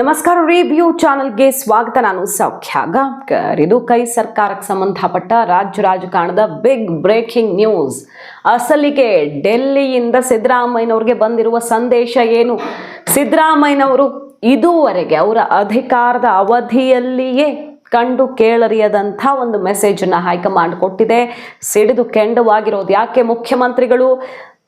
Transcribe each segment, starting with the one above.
ನಮಸ್ಕಾರ ರಿವ್ಯೂ ಚಾನೆಲ್ಗೆ ಸ್ವಾಗತ. ನಾನು ಸೌಖ್ಯ ಗಾಂವ್ಕರ್ ಇದು ಕೈ ಸರ್ಕಾರಕ್ಕೆ ಸಂಬಂಧಪಟ್ಟ ರಾಜ್ಯ ರಾಜಕಾರಣದ ಬಿಗ್ ಬ್ರೇಕಿಂಗ್ ನ್ಯೂಸ್. ಅಸಲಿಗೆ ಡೆಲ್ಲಿಯಿಂದ ಸಿದ್ದರಾಮಯ್ಯನವ್ರಿಗೆ ಬಂದಿರುವ ಸಂದೇಶ ಏನು? ಸಿದ್ದರಾಮಯ್ಯನವರು ಇದುವರೆಗೆ ಅವರ ಅಧಿಕಾರದ ಅವಧಿಯಲ್ಲಿಯೇ ಕಂಡು ಕೇಳರಿಯದಂಥ ಒಂದು ಮೆಸೇಜನ್ನು ಹೈಕಮಾಂಡ್ ಕೊಟ್ಟಿದೆ. ಸಿಡಿದು ಕೆಂಡವಾಗಿರೋದು ಯಾಕೆ ಮುಖ್ಯಮಂತ್ರಿಗಳು?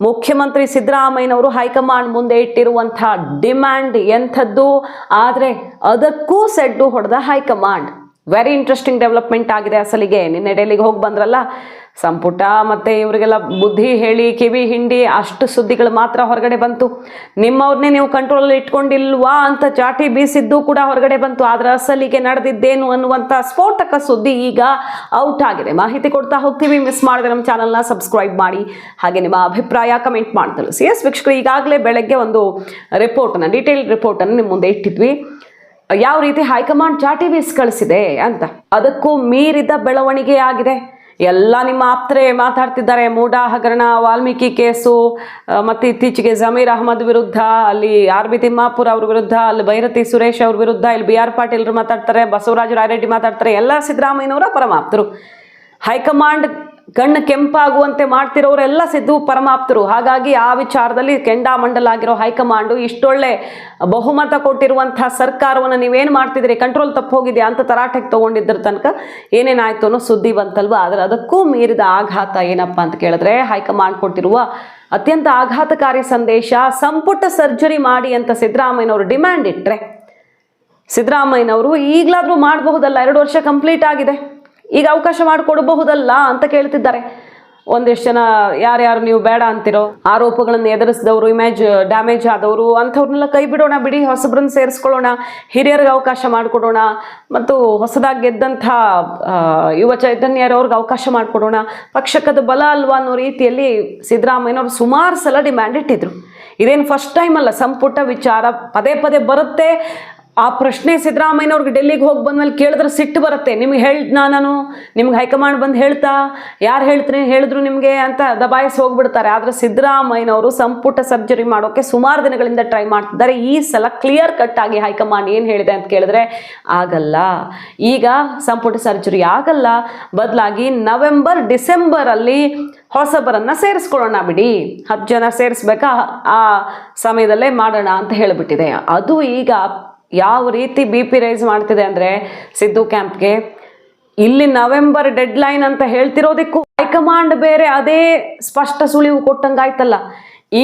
ಮುಖ್ಯಮಂತ್ರಿ ಸಿದ್ದರಾಮಯ್ಯನವರು ಹೈಕಮಾಂಡ್ ಮುಂದೆ ಇಟ್ಟಿರುವಂಥ ಡಿಮ್ಯಾಂಡ್ ಎಂಥದ್ದು? ಆದರೆ ಅದಕ್ಕೂ ಸೆಡ್ಡು ಹೊಡೆದ ಹೈಕಮಾಂಡ್. ವೆರಿ ಇಂಟ್ರೆಸ್ಟಿಂಗ್ ಡೆವಲಪ್ಮೆಂಟ್ ಆಗಿದೆ ಅಸಲಿಗೆ. ನಿನ್ನೆ ಡೆಲ್ಲಿಗೆ ಹೋಗಿ ಬಂದ್ರಲ್ಲ, ಸಂಪುಟ ಮತ್ತು ಇವರಿಗೆಲ್ಲ ಬುದ್ಧಿ, ಹೇಳಿ, ಕಿವಿ, ಹಿಂಡಿ, ಅಷ್ಟು ಸುದ್ದಿಗಳು ಮಾತ್ರ ಹೊರಗಡೆ ಬಂತು. ನಿಮ್ಮವ್ರನ್ನೇ ನೀವು ಕಂಟ್ರೋಲಲ್ಲಿ ಇಟ್ಕೊಂಡಿಲ್ವಾ ಅಂತ ಚಾಟಿ ಬೀಸಿದ್ದು ಕೂಡ ಹೊರಗಡೆ ಬಂತು. ಆದರೆ ಅಸಲಿಗೆ ನಡೆದಿದ್ದೇನು ಅನ್ನುವಂಥ ಸ್ಫೋಟಕ ಸುದ್ದಿ ಈಗ ಔಟ್ ಆಗಿದೆ. ಮಾಹಿತಿ ಕೊಡ್ತಾ ಹೋಗ್ತೀವಿ. ಮಿಸ್ ಮಾಡಿದ್ರೆ ನಮ್ಮ ಚಾನಲ್ನ ಸಬ್ಸ್ಕ್ರೈಬ್ ಮಾಡಿ. ಹಾಗೆ ನಿಮ್ಮ ಅಭಿಪ್ರಾಯ ಕಮೆಂಟ್ ಮಾಡಿ. ಸಿ ಎಸ್ ವೀಕ್ಷಕರು, ಈಗಾಗಲೇ ಬೆಳಗ್ಗೆ ಒಂದು ರಿಪೋರ್ಟನ್ನು ಡೀಟೇಲ್ ರಿಪೋರ್ಟನ್ನು ನಿಮ್ಮ ಮುಂದೆ ಇಟ್ಟಿದ್ವಿ. ಯಾವ ರೀತಿ ಹೈಕಮಾಂಡ್ ಚಾಟಿ ಕಳಿಸಿದೆ ಅಂತ. ಅದಕ್ಕೂ ಮೀರಿದ ಬೆಳವಣಿಗೆ ಆಗಿದೆ. ಎಲ್ಲ ನಿಮ್ಮ ಆಪ್ತರೆ ಮಾತಾಡ್ತಿದ್ದಾರೆ. ಮೂಡಾ, ಹಗರಣ, ವಾಲ್ಮೀಕಿ ಕೇಸು ಮತ್ತು ಇತ್ತೀಚೆಗೆ ಜಮೀರ್ ಅಹಮದ್ ವಿರುದ್ಧ, ಅಲ್ಲಿ ಆರ್ ಬಿ ತಿಮ್ಮಾಪುರ ಅವ್ರ ವಿರುದ್ಧ, ಅಲ್ಲಿ ಭೈರತಿ ಸುರೇಶ್ ಅವ್ರ ವಿರುದ್ಧ, ಇಲ್ಲಿ ಬಿ ಆರ್ ಪಾಟೀಲ್ರು ಮಾತಾಡ್ತಾರೆ, ಬಸವರಾಜ ರಾಯರೆಡ್ಡಿ ಮಾತಾಡ್ತಾರೆ, ಎಲ್ಲ ಸಿದ್ದರಾಮಯ್ಯನವರ ಪರಮಾಪ್ತರು. ಹೈಕಮಾಂಡ್ ಕಣ್ಣು ಕೆಂಪಾಗುವಂತೆ ಮಾಡ್ತಿರೋರೆಲ್ಲ ಸಿದ್ದು ಪರಮಾಪ್ತರು. ಹಾಗಾಗಿ ಆ ವಿಚಾರದಲ್ಲಿ ಕೆಂಡಾಮಂಡಲಾಗಿರೋ ಹೈಕಮಾಂಡು ಇಷ್ಟೊಳ್ಳೆ ಬಹುಮತ ಕೊಟ್ಟಿರುವಂತಹ ಸರ್ಕಾರವನ್ನು ನೀವೇನು ಮಾಡ್ತಿದ್ದೀರಿ? ಕಂಟ್ರೋಲ್ ತಪ್ಪು ಹೋಗಿದೆಯಾ ಅಂತ ತರಾಟೆಗೆ ತೊಗೊಂಡಿದ್ದರ ತನಕ ಏನೇನಾಯ್ತು ಅನ್ನೋ ಸುದ್ದಿ ಬಂತಲ್ವ? ಆದರೆ ಅದಕ್ಕೂ ಮೀರಿದ ಆಘಾತ ಏನಪ್ಪ ಅಂತ ಕೇಳಿದ್ರೆ ಹೈಕಮಾಂಡ್ ಕೊಟ್ಟಿರುವ ಅತ್ಯಂತ ಆಘಾತಕಾರಿ ಸಂದೇಶ, ಸಂಪುಟ ಸರ್ಜರಿ ಮಾಡಿ ಅಂತ ಸಿದ್ದರಾಮಯ್ಯನವರು ಡಿಮ್ಯಾಂಡ್ ಇಟ್ಟರೆ ಸಿದ್ದರಾಮಯ್ಯನವರು ಈಗಲಾದರೂ ಮಾಡಬಹುದಲ್ಲ? ಎರಡು ವರ್ಷ ಕಂಪ್ಲೀಟ್ ಆಗಿದೆ. ಈಗ ಅವಕಾಶ ಮಾಡಿಕೊಡಬಹುದಲ್ಲ ಅಂತ ಕೇಳ್ತಿದ್ದಾರೆ. ಒಂದಿಷ್ಟು ಜನ ಯಾರ್ಯಾರು ನೀವು ಬೇಡ ಅಂತಿರೋ, ಆರೋಪಗಳನ್ನು ಎದುರಿಸಿದವರು ಇಮೇಜ್ ಡ್ಯಾಮೇಜ್ ಆದವರು, ಅಂಥವ್ರನ್ನೆಲ್ಲ ಕೈ ಬಿಡೋಣ ಬಿಡಿ, ಹೊಸಬ್ರನ್ನ ಸೇರಿಸ್ಕೊಳ್ಳೋಣ, ಹಿರಿಯರಿಗೆ ಅವಕಾಶ ಮಾಡಿಕೊಡೋಣ, ಮತ್ತು ಹೊಸದಾಗಿ ಗೆದ್ದಂಥ ಯುವ ಚೈತನ್ಯರವ್ರಿಗೆ ಅವಕಾಶ ಮಾಡಿಕೊಡೋಣ. ಪಕ್ಷಕ್ಕದ ಬಲ ಅಲ್ವಾ ಅನ್ನೋ ರೀತಿಯಲ್ಲಿ ಸಿದ್ದರಾಮಯ್ಯನವರು ಸುಮಾರು ಸಲ ಡಿಮ್ಯಾಂಡ್ ಇಟ್ಟಿದ್ರು. ಇದೇನು ಫಸ್ಟ್ ಟೈಮ್ ಅಲ್ಲ, ಸಂಪುಟ ವಿಚಾರ ಪದೇ ಪದೇ ಬರುತ್ತೆ. ಆ ಪ್ರಶ್ನೆ ಸಿದ್ದರಾಮಯ್ಯನವ್ರಿಗೆ ಡೆಲ್ಲಿಗೆ ಹೋಗಿ ಬಂದ್ಮೇಲೆ ಕೇಳಿದ್ರೆ ಸಿಟ್ಟು ಬರುತ್ತೆ. ನಿಮ್ಗೆ ಹೇಳಿದ್ ನಾನು, ನಿಮ್ಗೆ ಹೈಕಮಾಂಡ್ ಬಂದು ಹೇಳ್ತಾ, ಯಾರು ಹೇಳ್ತೀನಿ ಹೇಳಿದ್ರು ನಿಮಗೆ ಅಂತ ದಬಾಯಿಸಿ ಹೋಗ್ಬಿಡ್ತಾರೆ. ಆದರೆ ಸಿದ್ದರಾಮಯ್ಯನವರು ಸಂಪುಟ ಸರ್ಜರಿ ಮಾಡೋಕ್ಕೆ ಸುಮಾರು ದಿನಗಳಿಂದ ಟ್ರೈ ಮಾಡ್ತಿದ್ದಾರೆ. ಈ ಸಲ ಕ್ಲಿಯರ್ ಕಟ್ ಆಗಿ ಹೈಕಮಾಂಡ್ ಏನು ಹೇಳಿದೆ ಅಂತ ಕೇಳಿದ್ರೆ, ಆಗಲ್ಲ. ಈಗ ಸಂಪುಟ ಸರ್ಜರಿ ಆಗಲ್ಲ. ಬದಲಾಗಿ ನವೆಂಬರ್, ಡಿಸೆಂಬರಲ್ಲಿ ಹೊಸಬರನ್ನು ಸೇರಿಸ್ಕೊಳ್ಳೋಣ ಬಿಡಿ. ಹತ್ತು ಜನ ಸೇರಿಸ್ಬೇಕಾ? ಆ ಸಮಯದಲ್ಲೇ ಮಾಡೋಣ ಅಂತ ಹೇಳಿಬಿಟ್ಟಿದೆ. ಅದು ಈಗ ಯಾವ ರೀತಿ ಬಿ ಪಿ ರೈಸ್ ಮಾಡ್ತಿದೆ ಅಂದರೆ ಸಿದ್ದು ಕ್ಯಾಂಪ್ಗೆ? ಇಲ್ಲಿ ನವೆಂಬರ್ ಡೆಡ್ ಲೈನ್ ಅಂತ ಹೇಳ್ತಿರೋದಕ್ಕೂ ಹೈಕಮಾಂಡ್ ಬೇರೆ ಅದೇ ಸ್ಪಷ್ಟ ಸುಳಿವು ಕೊಟ್ಟಂಗಾಯ್ತಲ್ಲ.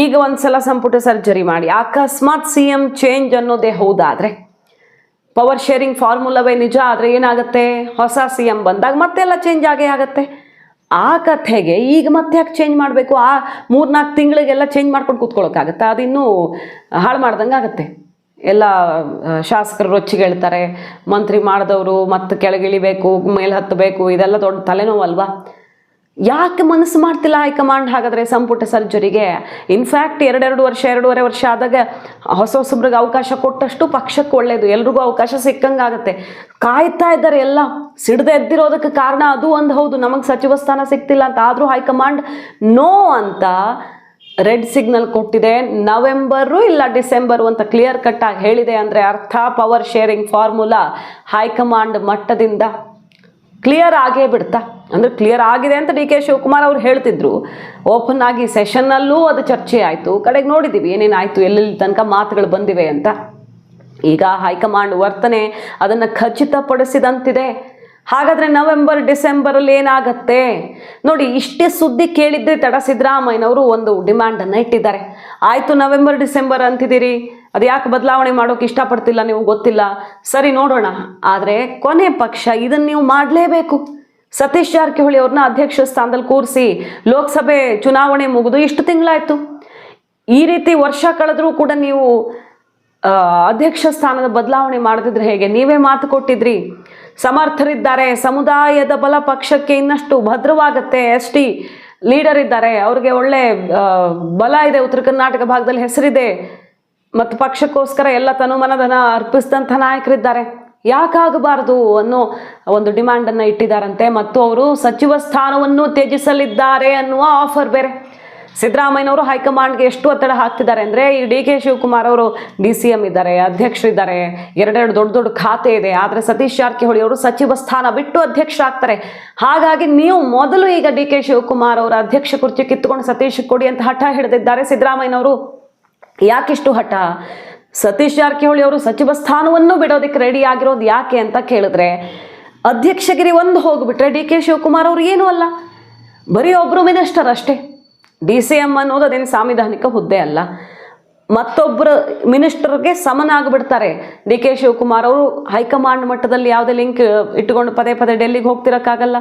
ಈಗ ಒಂದ್ಸಲ ಸಂಪುಟ ಸರ್ಜರಿ ಮಾಡಿ. ಅಕಸ್ಮಾತ್ ಸಿ ಎಂ ಚೇಂಜ್ ಅನ್ನೋದೇ ಹೌದಾದ್ರೆ? ಪವರ್ ಶೇರಿಂಗ್ ಫಾರ್ಮುಲಾವೇ ನಿಜ ಆದರೆ ಏನಾಗುತ್ತೆ? ಹೊಸ ಸಿ ಎಂ ಬಂದಾಗ ಮತ್ತೆಲ್ಲ ಚೇಂಜ್ ಆಗೇ ಆಗುತ್ತೆ. ಆ ಕಥೆಗೆ ಈಗ ಮತ್ತೆ ಯಾಕೆ ಚೇಂಜ್ ಮಾಡಬೇಕು? ಆ ಮೂರ್ನಾಲ್ಕು ತಿಂಗಳಿಗೆಲ್ಲ ಚೇಂಜ್ ಮಾಡ್ಕೊಂಡು ಕೂತ್ಕೊಳ್ಳೋಕ್ಕಾಗತ್ತೆ? ಅದಿನ್ನೂ ಹಾಳು ಮಾಡ್ದಂಗೆ ಆಗುತ್ತೆ ಎಲ್ಲ ಶಾಸಕರು ರೊಚ್ಚಿಗೇಳ್ತಾರೆ ಮಂತ್ರಿ ಮಾಡಿದವರು ಮತ್ತೆ ಕೆಳಗಿಳಿಬೇಕು ಮೇಲೆ ಹತ್ತಬೇಕು, ಇದೆಲ್ಲ ದೊಡ್ಡ ತಲೆನೋವಲ್ವಾ ಯಾಕೆ ಮನಸ್ಸು ಮಾಡ್ತಿಲ್ಲ ಹೈಕಮಾಂಡ್? ಹಾಗಾದರೆ ಸಂಪುಟ ಸರ್ಜರಿಗೆ ಇನ್ಫ್ಯಾಕ್ಟ್ ಎರಡೆರಡು ವರ್ಷ, ಎರಡೂವರೆ ವರ್ಷ ಆದಾಗ ಹೊಸ ಹೊಸಬ್ರಿಗೆ ಅವಕಾಶ ಕೊಟ್ಟಷ್ಟು ಪಕ್ಷಕ್ಕೆ ಒಳ್ಳೆಯದು ಎಲ್ರಿಗೂ ಅವಕಾಶ ಸಿಕ್ಕಂಗಾಗತ್ತೆ ಕಾಯ್ತಾ ಇದ್ದಾರೆ ಎಲ್ಲ, ಸಿಡ್ದು ಎದ್ದಿರೋದಕ್ಕೆ ಕಾರಣ ಅದು ಒಂದು ಹೌದು, ನಮಗೆ ಸಚಿವ ಸ್ಥಾನ ಸಿಗ್ತಿಲ್ಲ ಅಂತ. ಆದರೂ ಹೈಕಮಾಂಡ್, ನೋ ಅಂತ ರೆಡ್ ಸಿಗ್ನಲ್ ಕೊಟ್ಟಿದೆ. ನವೆಂಬರು ಇಲ್ಲ ಡಿಸೆಂಬರು ಅಂತ ಕ್ಲಿಯರ್ ಕಟ್ ಆಗಿ ಹೇಳಿದೆ ಅಂದರೆ ಅರ್ಥ power sharing formula high command ಮಟ್ಟದಿಂದ ಕ್ಲಿಯರ್ ಆಗೇ ಬಿಡ್ತಾ. ಅಂದರೆ ಕ್ಲಿಯರ್ ಆಗಿದೆ ಅಂತ ಡಿ ಕೆ ಶಿವಕುಮಾರ್ ಅವ್ರು ಹೇಳ್ತಿದ್ರು. ಓಪನ್ ಆಗಿ ಸೆಷನ್ನಲ್ಲೂ ಅದು ಚರ್ಚೆ ಆಯಿತು. ಕಡೆಗೆ ನೋಡಿದ್ದೀವಿ ಏನೇನಾಯಿತು ಎಲ್ಲೆಲ್ಲಿ ತನಕ ಮಾತುಗಳು ಬಂದಿವೆ ಅಂತ. ಈಗ ಹೈಕಮಾಂಡ್ ವರ್ತನೆ ಅದನ್ನು ಖಚಿತಪಡಿಸಿದಂತಿದೆ. ಹಾಗಾದರೆ ನವೆಂಬರ್, ಡಿಸೆಂಬರಲ್ಲಿ ಏನಾಗತ್ತೆ? ನೋಡಿ, ಇಷ್ಟೇ ಸುದ್ದಿ ಕೇಳಿದ್ದೆ ತಡ ಸಿದ್ದರಾಮಯ್ಯನವರು ಒಂದು ಡಿಮ್ಯಾಂಡನ್ನು ಇಟ್ಟಿದ್ದಾರೆ. ಆಯಿತು, ನವೆಂಬರ್, ಡಿಸೆಂಬರ್ ಅಂತಿದ್ದೀರಿ. ಅದು ಯಾಕೆ ಬದಲಾವಣೆ ಮಾಡೋಕೆ ಇಷ್ಟಪಡ್ತಿಲ್ಲ ನೀವು ಗೊತ್ತಿಲ್ಲ. ಸರಿ, ನೋಡೋಣ. ಆದರೆ ಕೊನೆ ಪಕ್ಷ ಇದನ್ನು ನೀವು ಮಾಡಲೇಬೇಕು. ಸತೀಶ್ ಜಾರಕಿಹೊಳಿ ಅವ್ರನ್ನ ಅಧ್ಯಕ್ಷ ಸ್ಥಾನದಲ್ಲಿ ಕೂರಿಸಿ ಲೋಕಸಭೆ ಚುನಾವಣೆ ಮುಗಿದು ಇಷ್ಟು ತಿಂಗಳಾಯಿತು? ಈ ರೀತಿ ವರ್ಷ ಕಳೆದರೂ ಕೂಡ ನೀವು ಅಧ್ಯಕ್ಷ ಸ್ಥಾನದ ಬದಲಾವಣೆ ಮಾಡದಿದ್ರೆ ಹೇಗೆ? ನೀವೇ ಮಾತು ಕೊಟ್ಟಿದ್ರಿ. ಸಮರ್ಥರಿದ್ದಾರೆ. ಸಮುದಾಯದ ಬಲ ಪಕ್ಷಕ್ಕೆ ಇನ್ನಷ್ಟು ಭದ್ರವಾಗತ್ತೆ. ಎಸ್ ಟಿ ಲೀಡರ್ ಇದ್ದಾರೆ. ಅವ್ರಿಗೆ ಒಳ್ಳೆ ಬಲ ಇದೆ. ಉತ್ತರ ಕರ್ನಾಟಕ ಭಾಗದಲ್ಲಿ ಹೆಸರಿದೆ. ಮತ್ತು ಪಕ್ಷಕ್ಕೋಸ್ಕರ ಎಲ್ಲ ತನುಮನಧನ ಅರ್ಪಿಸಿದಂಥ ನಾಯಕರಿದ್ದಾರೆ. ಯಾಕಾಗಬಾರದು ಅನ್ನೋ ಒಂದು ಡಿಮ್ಯಾಂಡನ್ನು ಇಟ್ಟಿದ್ದಾರಂತೆ. ಮತ್ತು ಅವರು ಸಚಿವ ಸ್ಥಾನವನ್ನು ತ್ಯಜಿಸಲಿದ್ದಾರೆ ಅನ್ನುವ ಆಫರ್ ಬೇರೆ. ಸಿದ್ದರಾಮಯ್ಯನವರು ಹೈಕಮಾಂಡ್ಗೆ ಎಷ್ಟು ಒತ್ತಡ ಹಾಕ್ತಿದ್ದಾರೆ ಅಂದರೆ ಈ ಡಿ ಕೆ ಶಿವಕುಮಾರ್ ಅವರು ಡಿ ಸಿ ಎಂ ಇದ್ದಾರೆ, ಅಧ್ಯಕ್ಷರಿದ್ದಾರೆ, ಎರಡೆರಡು ದೊಡ್ಡ ದೊಡ್ಡ ಖಾತೆ ಇದೆ. ಆದರೆ ಸತೀಶ್ ಜಾರಕಿಹೊಳಿ ಅವರು ಸಚಿವ ಸ್ಥಾನ ಬಿಟ್ಟು ಅಧ್ಯಕ್ಷರಾಗ್ತಾರೆ. ಹಾಗಾಗಿ ನೀವು ಮೊದಲು ಈಗ ಡಿ ಕೆ ಶಿವಕುಮಾರ್ ಅವರ ಅಧ್ಯಕ್ಷ ಕುರ್ಚಿ ಕಿತ್ತುಕೊಂಡು ಸತೀಶ್ ಕೊಡಿ ಅಂತ ಹಠ ಹಿಡಿದಿದ್ದಾರೆ ಸಿದ್ದರಾಮಯ್ಯನವರು. ಯಾಕಿಷ್ಟು ಹಠ? ಸತೀಶ್ ಜಾರಕಿಹೊಳಿ ಅವರು ಸಚಿವ ಸ್ಥಾನವನ್ನು ಬಿಡೋದಕ್ಕೆ ರೆಡಿ ಆಗಿರೋದು ಯಾಕೆ ಅಂತ ಕೇಳಿದ್ರೆ, ಅಧ್ಯಕ್ಷಗಿರಿ ಒಂದು ಹೋಗ್ಬಿಟ್ರೆ ಡಿ ಕೆ ಶಿವಕುಮಾರ್ ಅವರು ಏನೂ ಅಲ್ಲ. ಬರೀ ಒಬ್ಬರು ಮಿನಿಸ್ಟರ್ ಅಷ್ಟೇ. ಡಿ ಸಿ ಎಂ ಅನ್ನೋದು ಅದೇನು ಸಾಂವಿಧಾನಿಕ ಹುದ್ದೆ ಅಲ್ಲ. ಮತ್ತೊಬ್ಬರು ಮಿನಿಸ್ಟರ್ಗೆ ಸಮನಾಗ್ಬಿಡ್ತಾರೆ. ಡಿ ಕೆ ಶಿವಕುಮಾರ್ ಅವರು ಹೈಕಮಾಂಡ್ ಮಟ್ಟದಲ್ಲಿ ಯಾವುದೇ ಲಿಂಕ್ ಇಟ್ಟುಕೊಂಡು ಪದೇ ಪದೇ ಡೆಲ್ಲಿಗೆ ಹೋಗ್ತಿರೋಕ್ಕಾಗಲ್ಲ.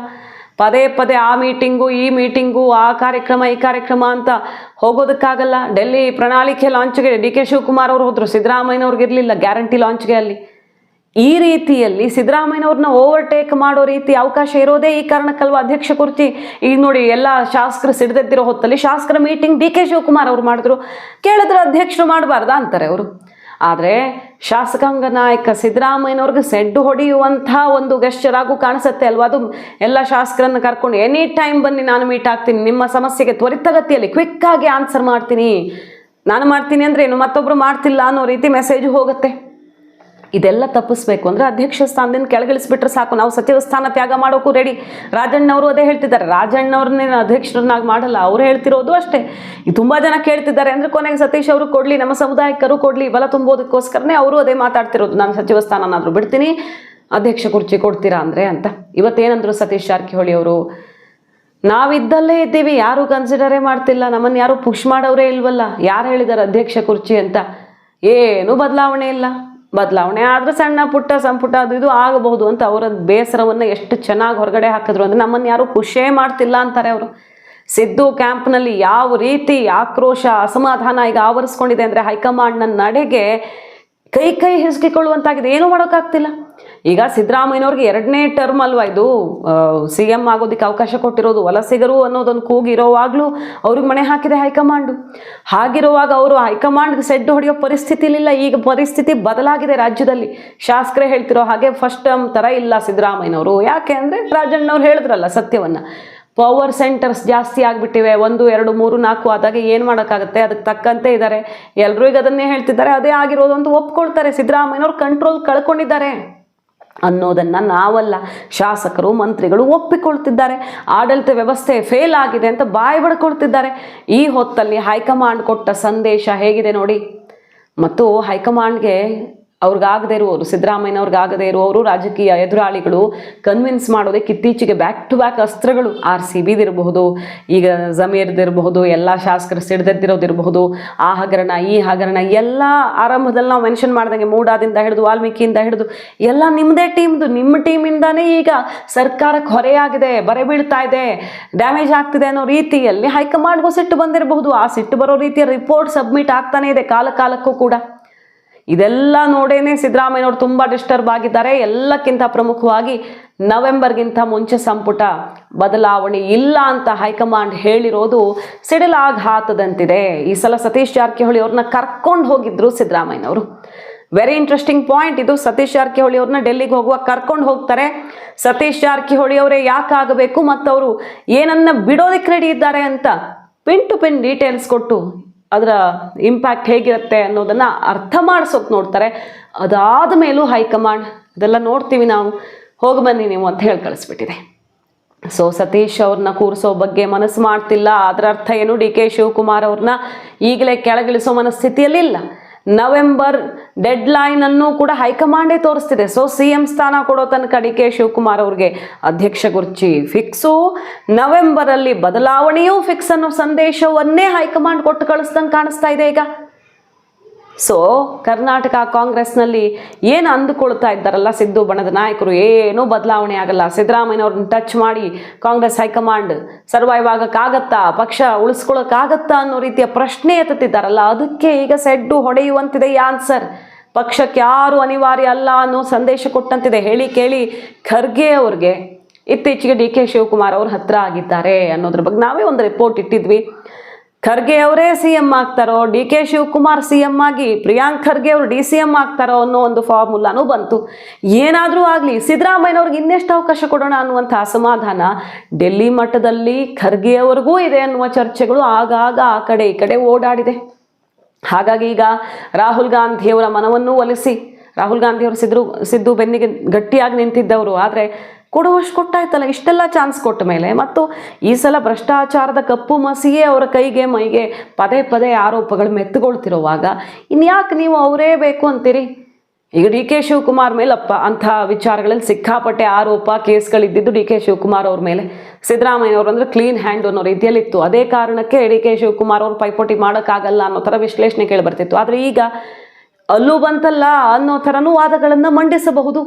ಪದೇ ಪದೇ ಆ ಮೀಟಿಂಗು, ಈ ಮೀಟಿಂಗು, ಆ ಕಾರ್ಯಕ್ರಮ, ಈ ಕಾರ್ಯಕ್ರಮ ಅಂತ ಹೋಗೋದಕ್ಕಾಗಲ್ಲ. ಡೆಲ್ಲಿ ಪ್ರಣಾಳಿಕೆ ಲಾಂಚ್ಗೆ ಡಿ ಕೆ ಶಿವಕುಮಾರ್ ಅವರು ಹೋದರು. ಸಿದ್ದರಾಮಯ್ಯನವ್ರಿಗೆ ಇರಲಿಲ್ಲ ಗ್ಯಾರಂಟಿ ಲಾಂಚ್ಗೆ ಅಲ್ಲಿ. ಈ ರೀತಿಯಲ್ಲಿ ಸಿದ್ದರಾಮಯ್ಯನವ್ರನ್ನ ಓವರ್ಟೇಕ್ ಮಾಡೋ ರೀತಿ ಅವಕಾಶ ಇರೋದೇ ಈ ಕಾರಣಕ್ಕಲ್ವ? ಅಧ್ಯಕ್ಷ ಕುರ್ಚಿ, ಈಗ ನೋಡಿ ಎಲ್ಲ ಶಾಸಕರು ಸಿಡ್ದೆದ್ದಿರೋ ಹೊತ್ತಲ್ಲಿ ಶಾಸಕರ ಮೀಟಿಂಗ್ ಡಿ ಕೆ ಶಿವಕುಮಾರ್ ಅವರು ಮಾಡಿದ್ರು. ಕೇಳಿದ್ರೆ ಅಧ್ಯಕ್ಷರು ಮಾಡಬಾರ್ದಾ ಅಂತಾರೆ ಅವರು. ಆದರೆ ಶಾಸಕಾಂಗ ನಾಯಕ ಸಿದ್ದರಾಮಯ್ಯನವ್ರಿಗೆ ಸೆಡ್ಡು ಹೊಡೆಯುವಂಥ ಒಂದು ಗೆಸ್ಚರಾಗೂ ಕಾಣಿಸುತ್ತೆ ಅಲ್ವಾ? ಅದು ಎಲ್ಲ ಶಾಸಕರನ್ನು ಕರ್ಕೊಂಡು ಎನಿ ಟೈಮ್ ಬನ್ನಿ, ನಾನು ಮೀಟ್ ಆಗ್ತೀನಿ. ನಿಮ್ಮ ಸಮಸ್ಯೆಗೆ ತ್ವರಿತಗತಿಯಲ್ಲಿ ಕ್ವಿಕ್ಕಾಗಿ ಆನ್ಸರ್ ಮಾಡ್ತೀನಿ. ನಾನು ಮಾಡ್ತೀನಿ ಅಂದರೆ ಏನು? ಮತ್ತೊಬ್ಬರು ಮಾಡ್ತಿಲ್ಲ ಅನ್ನೋ ರೀತಿ ಮೆಸೇಜ್ ಹೋಗುತ್ತೆ. ಇದೆಲ್ಲ ತಪ್ಪಿಸ್ಬೇಕು ಅಂದರೆ ಅಧ್ಯಕ್ಷ ಸ್ಥಾನದಿಂದ ಕೆಳಗಿಳಿಸ್ಬಿಟ್ರೆ ಸಾಕು. ನಾವು ಸಚಿವ ಸ್ಥಾನ ತ್ಯಾಗ ಮಾಡೋಕ್ಕೂ ರೆಡಿ ರಾಜಣ್ಣವರು ಅದೇ ಹೇಳ್ತಿದ್ದಾರೆ. ರಾಜಣ್ಣವ್ರನ್ನೇನು ಅಧ್ಯಕ್ಷರನ್ನಾಗಿ ಮಾಡಲ್ಲ. ಅವ್ರು ಹೇಳ್ತಿರೋದು ಅಷ್ಟೇ. ಈ ತುಂಬ ಜನ ಕೇಳ್ತಿದ್ದಾರೆ ಅಂದರೆ ಕೊನೆಗೆ ಸತೀಶ್ ಅವರು ಕೊಡಲಿ, ನಮ್ಮ ಸಮುದಾಯಕ್ಕರು ಕೊಡಲಿ, ಬಲ ತುಂಬೋದಕ್ಕೋಸ್ಕರನೇ ಅವರು ಅದೇ ಮಾತಾಡ್ತಿರೋದು. ನಾನು ಸಚಿವ ಸ್ಥಾನನಾದರೂ ಬಿಡ್ತೀನಿ. ಅಧ್ಯಕ್ಷ ಕುರ್ಚಿ ಕೊಡ್ತೀರಾ ಅಂದರೆ ಅಂತ. ಇವತ್ತೇನಂದ್ರು ಸತೀಶ್ ಜಾರಕಿಹೊಳಿ ಅವರು? ನಾವಿದ್ದಲ್ಲೇ ಇದ್ದೀವಿ. ಯಾರು ಕನ್ಸಿಡರೇ ಮಾಡ್ತಿಲ್ಲ. ನಮ್ಮನ್ನು ಯಾರು ಪುಷ್ ಮಾಡೋರೇ ಇಲ್ವಲ್ಲ. ಯಾರು ಹೇಳಿದ್ದಾರೆ ಅಧ್ಯಕ್ಷ ಕುರ್ಚಿ ಅಂತ? ಏನೂ ಬದಲಾವಣೆ ಇಲ್ಲ. ಬದಲಾವಣೆ ಆದ್ರೆ ಸಣ್ಣ ಪುಟ್ಟ ಸಂಪುಟ ಅದು ಇದು ಆಗಬಹುದು ಅಂತ ಅವರ ಬೇಸರವನ್ನು ಎಷ್ಟು ಚೆನ್ನಾಗಿ ಹೊರಗಡೆ ಹಾಕಿದ್ರು ಅಂದರೆ ನಮ್ಮನ್ನು ಯಾರು ಖುಷೇ ಮಾಡ್ತಿಲ್ಲ ಅಂತಾರೆ ಅವರು. ಸಿದ್ದು ಕ್ಯಾಂಪ್ನಲ್ಲಿ ಯಾವ ರೀತಿ ಆಕ್ರೋಶ, ಅಸಮಾಧಾನ ಈಗ ಆವರಿಸ್ಕೊಂಡಿದೆ ಅಂದರೆ ಹೈಕಮಾಂಡ್ನ ನಡೆಗೆ ಕೈ ಕೈ ಹಿಸ್ಕಿಕೊಳ್ಳುವಂತಾಗಿದೆ. ಏನೂ ಮಾಡೋಕ್ಕಾಗ್ತಿಲ್ಲ. ಈಗ ಸಿದ್ದರಾಮಯ್ಯನವ್ರಿಗೆ ಎರಡನೇ ಟರ್ಮ್ ಅಲ್ವಾ ಇದು? ಸಿ ಎಂ ಆಗೋದಕ್ಕೆ ಅವಕಾಶ ಕೊಟ್ಟಿರೋದು ವಲಸಿಗರು ಅನ್ನೋದೊಂದು ಕೂಗಿರೋವಾಗಲೂ ಅವ್ರಿಗೆ ಮಣೆ ಹಾಕಿದೆ ಹೈಕಮಾಂಡು. ಹಾಗಿರುವಾಗ ಅವರು ಹೈಕಮಾಂಡ್ಗೆ ಸೆಡ್ಡು ಹೊಡೆಯೋ ಪರಿಸ್ಥಿತಿಲಿಲ್ಲ. ಈಗ ಪರಿಸ್ಥಿತಿ ಬದಲಾಗಿದೆ ರಾಜ್ಯದಲ್ಲಿ. ಶಾಸಕರೇ ಹೇಳ್ತಿರೋ ಹಾಗೆ ಫಸ್ಟ್ ಟರ್ಮ್ ಥರ ಇಲ್ಲ ಸಿದ್ದರಾಮಯ್ಯನವರು. ಯಾಕೆ ಅಂದರೆ ರಾಜಣ್ಣವ್ರು ಹೇಳಿದ್ರಲ್ಲ ಸತ್ಯವನ್ನು. ಪವರ್ ಸೆಂಟರ್ಸ್ ಜಾಸ್ತಿ ಆಗಿಬಿಟ್ಟಿವೆ. ಒಂದು, ಎರಡು, ಮೂರು, ನಾಲ್ಕು ಆದಾಗ ಏನು ಮಾಡೋಕ್ಕಾಗುತ್ತೆ? ಅದಕ್ಕೆ ತಕ್ಕಂತೆ ಇದ್ದಾರೆ. ಎಲ್ಲರೂ ಈಗ ಅದನ್ನೇ ಹೇಳ್ತಿದ್ದಾರೆ. ಅದೇ ಆಗಿರೋದು ಅಂತ ಒಪ್ಕೊಳ್ತಾರೆ. ಸಿದ್ದರಾಮಯ್ಯನವ್ರು ಕಂಟ್ರೋಲ್ ಕಳ್ಕೊಂಡಿದ್ದಾರೆ. ಅನ್ನೋದನ್ನು ನಾವಲ್ಲ ಶಾಸಕರು, ಮಂತ್ರಿಗಳು ಒಪ್ಪಿಕೊಳ್ತಿದ್ದಾರೆ. ಆಡಳಿತ ವ್ಯವಸ್ಥೆ ಫೇಲ್ ಆಗಿದೆ ಅಂತ ಬಾಯಿ ಬಡ್ಕೊಳ್ತಿದ್ದಾರೆ. ಈ ಹೊತ್ತಲ್ಲಿ ಹೈಕಮಾಂಡ್ ಕೊಟ್ಟ ಸಂದೇಶ ಹೇಗಿದೆ ನೋಡಿ. ಮತ್ತು ಹೈಕಮಾಂಡ್ಗೆ ಅವ್ರಿಗಾಗದೇ ಇರುವವರು ಸಿದ್ದರಾಮಯ್ಯನವ್ರಿಗಾಗದೇ ಇರುವವರು, ರಾಜಕೀಯ ಎದುರಾಳಿಗಳು ಕನ್ವಿನ್ಸ್ ಮಾಡೋದಕ್ಕೆ ಇತ್ತೀಚೆಗೆ ಬ್ಯಾಕ್ ಟು ಬ್ಯಾಕ್ ಅಸ್ತ್ರಗಳು ಆರ್ ಸಿ ಬಿದಿರಬಹುದು ಈಗ ಜಮೀರ್ದಿರಬಹುದು ಎಲ್ಲ ಶಾಸಕರು ಸಿಡ್ದೆದ್ದಿರೋದಿರಬಹುದು ಆ ಹಗರಣ, ಈ ಹಗರಣ, ಎಲ್ಲ ಆರಂಭದಲ್ಲಿ ನಾವು ಮೆನ್ಷನ್ ಮಾಡ್ದಂಗೆ ಮೂಡಾದಿಂದ ಹಿಡಿದು, ವಾಲ್ಮೀಕಿಯಿಂದ ಹಿಡಿದು, ಎಲ್ಲ ನಿಮ್ಮದೇ ಟೀಮ್ದು ನಿಮ್ಮ ಟೀಮಿಂದಾನೇ ಈಗ ಸರ್ಕಾರಕ್ಕೆ ಹೊರೆಯಾಗಿದೆ, ಬರೆ ಬೀಳ್ತಾ ಇದೆ ಡ್ಯಾಮೇಜ್ ಆಗ್ತಿದೆ ಅನ್ನೋ ರೀತಿಯಲ್ಲಿ ಹೈಕಮಾಂಡ್ಗೂ ಸಿಟ್ಟು ಬಂದಿರಬಹುದು, ಆ ಸಿಟ್ಟು ಬರೋ ರೀತಿಯ ರಿಪೋರ್ಟ್ ಸಬ್ಮಿಟ್ ಆಗ್ತಾನೆ ಇದೆ ಕಾಲ ಕಾಲಕ್ಕೂ ಕೂಡ. ಇದೆಲ್ಲ ನೋಡೇನೆ ಸಿದ್ದರಾಮಯ್ಯನವರು ತುಂಬ ಡಿಸ್ಟರ್ಬ್ ಆಗಿದ್ದಾರೆ. ಎಲ್ಲಕ್ಕಿಂತ ಪ್ರಮುಖವಾಗಿ ನವೆಂಬರ್ಗಿಂತ ಮುಂಚೆ ಸಂಪುಟ ಬದಲಾವಣೆ ಇಲ್ಲ ಅಂತ ಹೈಕಮಾಂಡ್ ಹೇಳಿರೋದು ಸಿಡಿಲಾಘಾತದಂತಿದೆ. ಈ ಸಲ ಸತೀಶ್ ಜಾರಕಿಹೊಳಿ ಅವ್ರನ್ನ ಕರ್ಕೊಂಡು ಹೋಗಿದ್ರು ಸಿದ್ದರಾಮಯ್ಯನವರು. ವೆರಿ ಇಂಟ್ರೆಸ್ಟಿಂಗ್ ಪಾಯಿಂಟ್ ಇದು. ಸತೀಶ್ ಜಾರಕಿಹೊಳಿ ಅವ್ರನ್ನ ಡೆಲ್ಲಿಗೆ ಹೋಗುವಾಗ ಕರ್ಕೊಂಡು ಹೋಗ್ತಾರೆ. ಸತೀಶ್ ಜಾರಕಿಹೊಳಿ ಅವರೇ ಯಾಕೆ ಆಗಬೇಕು ಮತ್ತು ಅವರು ಏನನ್ನ ಬಿಡೋದಕ್ಕೆ ರೆಡಿ ಇದ್ದಾರೆ ಅಂತ ಪಿನ್ ಟು ಪಿನ್ ಡೀಟೇಲ್ಸ್ ಕೊಟ್ಟು ಅದರ ಇಂಪ್ಯಾಕ್ಟ್ ಹೇಗಿರುತ್ತೆ ಅನ್ನೋದನ್ನು ಅರ್ಥ ಮಾಡಿಸೋಕೆ ನೋಡ್ತಾರೆ. ಅದಾದ ಮೇಲೂ ಹೈಕಮಾಂಡ್, ಅದೆಲ್ಲ ನೋಡ್ತೀವಿ ನಾವು. ಹೋಗಿ ಬನ್ನಿ ನೀವು ಅಂತ ಹೇಳಿ ಕಳಿಸ್ಬಿಟ್ಟಿದೆ. ಸೊ ಸತೀಶ್ ಅವ್ರನ್ನ ಕೂರಿಸೋ ಬಗ್ಗೆ ಮನಸ್ಸು ಮಾಡ್ತಿಲ್ಲ. ಅದರ ಅರ್ಥ ಏನು ಡಿ ಕೆ ಶಿವಕುಮಾರ್ ಅವ್ರನ್ನ ಈಗಲೇ ಕೆಳಗಿಳಿಸೋ ಮನಸ್ಥಿತಿಯಲ್ಲಿ ಇಲ್ಲ ನವೆಂಬರ್ ಡೆಡ್ ಲೈನ್ ಅನ್ನು ಕೂಡ ಹೈಕಮಾಂಡೇ ತೋರಿಸ್ತಿದೆ. ಸೊ ಸಿ ಎಂ ಸ್ಥಾನ ಕೊಡೋ ತನಕ ಡಿ ಕೆ ಶಿವಕುಮಾರ್ ಅವ್ರಿಗೆ ಅಧ್ಯಕ್ಷ ಕುರ್ಚಿ ಫಿಕ್ಸು ನವೆಂಬರಲ್ಲಿ ಬದಲಾವಣೆಯೂ ಫಿಕ್ಸ್ ಅನ್ನೋ ಸಂದೇಶವನ್ನೇ ಹೈಕಮಾಂಡ್ ಕೊಟ್ಟು ಕಳಿಸ್ದಂಗೆ ಕಾಣಿಸ್ತಾ ಇದೆ ಈಗ. ಸೊ ಕರ್ನಾಟಕ ಕಾಂಗ್ರೆಸ್ನಲ್ಲಿ ಏನು ಅಂದುಕೊಳ್ತಾ ಇದ್ದಾರಲ್ಲ ಸಿದ್ದು ಬಣದ ನಾಯಕರು? ಏನೂ ಬದಲಾವಣೆ ಆಗಲ್ಲ. ಸಿದ್ದರಾಮಯ್ಯವ್ರನ್ನ ಟಚ್ ಮಾಡಿ ಕಾಂಗ್ರೆಸ್ ಹೈಕಮಾಂಡ್ ಸರ್ವೈವ್ ಆಗಕ್ಕಾಗತ್ತಾ? ಪಕ್ಷ ಉಳಿಸ್ಕೊಳಕ್ಕಾಗತ್ತಾ ಅನ್ನೋ ರೀತಿಯ ಪ್ರಶ್ನೆ ಎತ್ತುತ್ತಿದ್ದಾರಲ್ಲ. ಅದಕ್ಕೆ ಈಗ ಸೆಡ್ಡು ಹೊಡೆಯುವಂತಿದೆ ಆನ್ಸರ್ ಪಕ್ಷಕ್ಕೆ ಯಾರು ಅನಿವಾರ್ಯ ಅಲ್ಲ ಅನ್ನೋ ಸಂದೇಶ ಕೊಟ್ಟಂತಿದೆ. ಹೇಳಿ ಕೇಳಿ ಖರ್ಗೆ ಅವ್ರಿಗೆ. ಇತ್ತೀಚೆಗೆ ಡಿ ಕೆ ಶಿವಕುಮಾರ್ ಅವ್ರ ಹತ್ರ ಆಗಿದ್ದಾರೆ ಅನ್ನೋದ್ರ ಬಗ್ಗೆ ನಾವೇ ಒಂದು ರಿಪೋರ್ಟ್ ಇಟ್ಟಿದ್ವಿ. ಖರ್ಗೆ ಅವರೇ C M ಆಗ್ತಾರೋ, D K Shivakumar C M ಆಗಿ ಪ್ರಿಯಾಂಕ್ ಖರ್ಗೆ ಅವರು ಡಿ ಸಿ ಎಂ ಆಗ್ತಾರೋ ಅನ್ನೋ ಒಂದು ಫಾರ್ಮುಲಾನು ಬಂತು. ಏನಾದರೂ ಆಗಲಿ, ಸಿದ್ದರಾಮಯ್ಯನವ್ರಿಗೆ ಇನ್ನೆಷ್ಟು ಅವಕಾಶ ಕೊಡೋಣ ಅನ್ನುವಂಥ ಅಸಮಾಧಾನ ಡೆಲ್ಲಿ ಮಟ್ಟದಲ್ಲಿ ಖರ್ಗೆ ಅವ್ರಿಗೂ ಇದೆ ಅನ್ನುವ ಚರ್ಚೆಗಳು ಆಗಾಗ ಆ ಕಡೆ ಈ ಕಡೆ ಓಡಾಡಿದೆ. ಹಾಗಾಗಿ ಈಗ ರಾಹುಲ್ ಗಾಂಧಿಯವರ ಮನವನ್ನು ಒಲಿಸಿ, ರಾಹುಲ್ ಗಾಂಧಿಯವರು ಸಿದ್ರು, ಸಿದ್ದು ಬೆನ್ನಿಗೆ ಗಟ್ಟಿಯಾಗಿ ನಿಂತಿದ್ದವರು. ಆದರೆ ಕೊಡುವಷ್ಟು ಕೊಟ್ಟಾಯ್ತಲ್ಲ, ಇಷ್ಟೆಲ್ಲ ಚಾನ್ಸ್ ಕೊಟ್ಟ ಮೇಲೆ. ಮತ್ತು ಈ ಸಲ ಭ್ರಷ್ಟಾಚಾರದ ಕಪ್ಪು ಮಸಿಯೇ ಅವರ ಕೈಗೆ, ಮೈಗೆ ಪದೇ ಪದೇ ಆರೋಪಗಳು ಮೆತ್ತುಗೊಳ್ತಿರುವಾಗ ಇನ್ಯಾಕೆ ನೀವು ಅವರೇ ಬೇಕು ಅಂತೀರಿ? ಈಗ ಡಿ ಕೆ ಶಿವಕುಮಾರ್ ಮೇಲಪ್ಪ, ಅಂಥ ವಿಚಾರಗಳಲ್ಲಿ ಸಿಕ್ಕಾಪಟ್ಟೆ ಆರೋಪ, ಕೇಸ್ಗಳಿದ್ದಿದ್ದು ಡಿ ಕೆ ಶಿವಕುಮಾರ್ ಅವ್ರ ಮೇಲೆ. ಸಿದ್ದರಾಮಯ್ಯವ್ರು ಅಂದ್ರೆ ಕ್ಲೀನ್ ಹ್ಯಾಂಡ್ ಅನ್ನೋ ರೀತಿಯಲ್ಲಿತ್ತು. ಅದೇ ಕಾರಣಕ್ಕೆ ಡಿ ಕೆ ಶಿವಕುಮಾರ್ ಅವ್ರು ಪೈಪೋಟಿ ಮಾಡೋಕ್ಕಾಗಲ್ಲ ಅನ್ನೋ ಥರ ವಿಶ್ಲೇಷಣೆ ಕೇಳಿ ಬರ್ತಿತ್ತು ಆದರೆ ಈಗ ಅಲ್ಲೂ ಬಂತಲ್ಲ ಅನ್ನೋ ಥರನೂ ವಾದಗಳನ್ನು ಮಂಡಿಸಬಹುದು.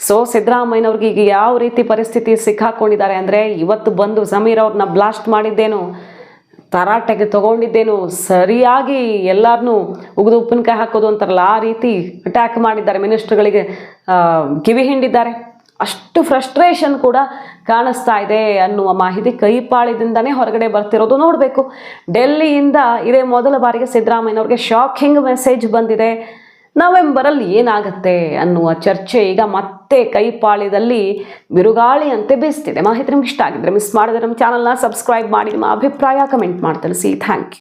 ಸೊ ಸಿದ್ದರಾಮಯ್ಯನವ್ರಿಗೆ ಈಗ ಯಾವ ರೀತಿ ಪರಿಸ್ಥಿತಿ ಸಿಕ್ಕಾಕೊಂಡಿದ್ದಾರೆ ಅಂದರೆ, ಇವತ್ತು ಬಂದು ಸಮೀರ್ ಅವ್ರನ್ನ ಬ್ಲಾಸ್ಟ್ ಮಾಡಿದ್ದೇನು, ತರಾಟೆಗೆ ತಗೊಂಡಿದ್ದೇನು, ಸರಿಯಾಗಿ ಎಲ್ಲರನ್ನೂ ಉಗಿದು ಉಪ್ಪಿನಕಾಯಿ ಹಾಕೋದು ಅಂತಾರಲ್ಲ, ಆ ರೀತಿ ಅಟ್ಯಾಕ್ ಮಾಡಿದ್ದಾರೆ ಮಿನಿಸ್ಟ್ರುಗಳಿಗೆ ಕಿವಿ ಹಿಂಡಿದ್ದಾರೆ. ಅಷ್ಟು ಫ್ರಸ್ಟ್ರೇಷನ್ ಕೂಡ ಕಾಣಿಸ್ತಾ ಇದೆ ಅನ್ನುವ ಮಾಹಿತಿ ಕೈಪಾಳಿದಿಂದನೇ ಹೊರಗಡೆ ಬರ್ತಿರೋದು ನೋಡಬೇಕು. ಡೆಲ್ಲಿಯಿಂದ ಇದೇ ಮೊದಲ ಬಾರಿಗೆ ಸಿದ್ದರಾಮಯ್ಯನವ್ರಿಗೆ ಶಾಕಿಂಗ್ ಮೆಸೇಜ್ ಬಂದಿದೆ. ನವೆಂಬರಲ್ಲಿ ಏನಾಗುತ್ತೆ ಅನ್ನುವ ಚರ್ಚೆ ಈಗ ಮತ್ತೆ ಕೈಪಾಳ್ಯದಲ್ಲಿ ಬಿರುಗಾಳಿಯಂತೆ ಬೀಸ್ತಿದೆ. ಮಾಹಿತಿ ನಿಮ್ಗೆ ಇಷ್ಟ ಆಗಿದ್ರೆ ಮಿಸ್ ಮಾಡಿದ್ರೆ ನಮ್ಮ ಚಾನಲ್ನ ಸಬ್ಸ್ಕ್ರೈಬ್ ಮಾಡಿ, ನಿಮ್ಮ ಅಭಿಪ್ರಾಯ ಕಮೆಂಟ್ ಮಾಡಿ ತಿಳಿಸಿ ಥ್ಯಾಂಕ್ ಯು